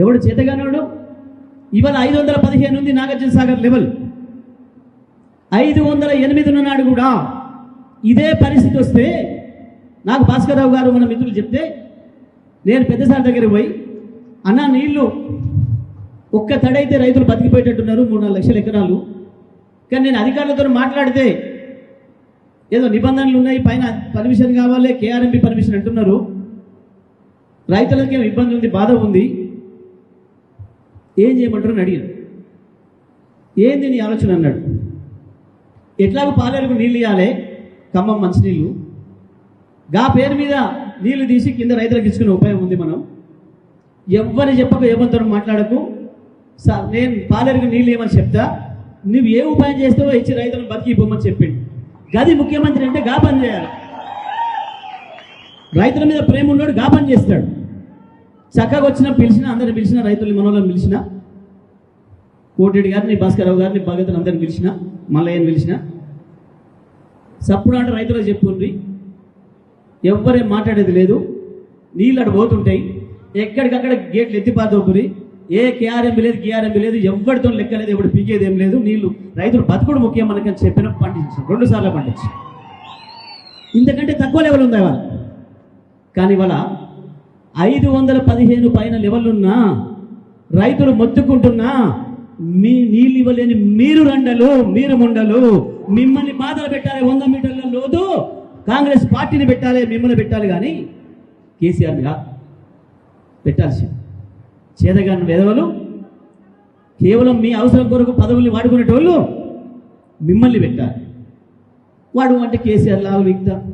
ఎవడు చేతగానోడు? ఇవాళ ఐదు వందల పదిహేను ఉంది నాగార్జున సాగర్ లెవెల్. ఐదు వందల ఎనిమిది ఉన్నాడు కూడా ఇదే పరిస్థితి వస్తే నాకు భాస్కర్రావు గారు మన మిత్రులు చెప్తే నేను పెద్దసారి దగ్గరికి పోయి అన్న నీళ్ళు ఒక్క తడైతే రైతులు బతికిపోయేటట్టున్నారు మూడు నాలుగు లక్షల ఎకరాలు. కానీ నేను అధికారులతో మాట్లాడితే ఏదో నిబంధనలు ఉన్నాయి పైన పర్మిషన్ కావాలి కేఆర్ఎంపీ పర్మిషన్ అంటున్నారు. రైతులకి ఇబ్బంది ఉంది బాధ ఉంది. ఏం చేయమంటారు అని అడిగాను ఏంది నీ ఆలోచన అన్నాడు. ఎట్లాగో పాలేరుకు నీళ్ళు ఇవ్వాలి ఖమ్మం మంచినీళ్ళు. గా పేరు మీద నీళ్ళు తీసి కింద రైతులకు ఇచ్చుకునే ఉపాయం ఉంది మనం. ఎవ్వరిని చెప్పక ఏమంతరం మాట్లాడకు. సార్ నేను పాలేరుకు నీళ్ళు ఇవ్వమని చెప్తా. నువ్వు ఏ ఉపాయం చేస్తావో ఇచ్చి రైతులను బతికి ఇవ్వమని చెప్పిండు. గది ముఖ్యమంత్రి అంటే గా పని చేయాలి. రైతుల మీద ప్రేమ ఉన్నాడు గా పని చేస్తాడు. చక్కగా వచ్చిన పిలిచిన అందరిని పిలిచిన రైతుల్ని మనోళ్ళని పిలిచిన. కోటిరెడ్డి గారిని భాస్కరరావు గారిని భగతులు అందరిని పిలిచిన మల్లయ్యని పిలిచిన. సప్పుడు అంటే రైతులకు చెప్పుకుండ్రి ఎవ్వరేం మాట్లాడేది లేదు. నీళ్ళు అటు పోతుంటాయి. ఎక్కడికక్కడ గేట్లు ఎత్తిపాతోపురి ఏ కేఆర్ఎంబి లేదు కేఆర్ఎంబి లేదు ఎవరితో లెక్క లేదు ఎవడు పీకేది ఏం లేదు. నీళ్ళు రైతులు బతుకుడు ముఖ్యం మనకని చెప్పిన పండించాం రెండు సార్లు పండించాం ఇంతకంటే తక్కువ లెవెల్ ఉంది ఇవాళ? కానీ ఇవాళ ఐదు వందల పదిహేను పైన లెవెల్లున్నా రైతులు మొత్తుకుంటున్నా మీ నీళ్ళు ఇవ్వలేని మీరు రండలు మీరు ముండలు మిమ్మల్ని బాధలు పెట్టాలి వంద మీటర్ల లోతు కాంగ్రెస్ పార్టీని పెట్టాలి మిమ్మల్ని పెట్టాలి కానీ కేసీఆర్గా పెట్టాల్సి చేదగాని వెధవలు కేవలం మీ అవసరం కొరకు పదవుల్ని వాడుకునేటోళ్ళు మిమ్మల్ని పెట్టాలి. వాడు అంటే కేసీఆర్ లాగా మిగతా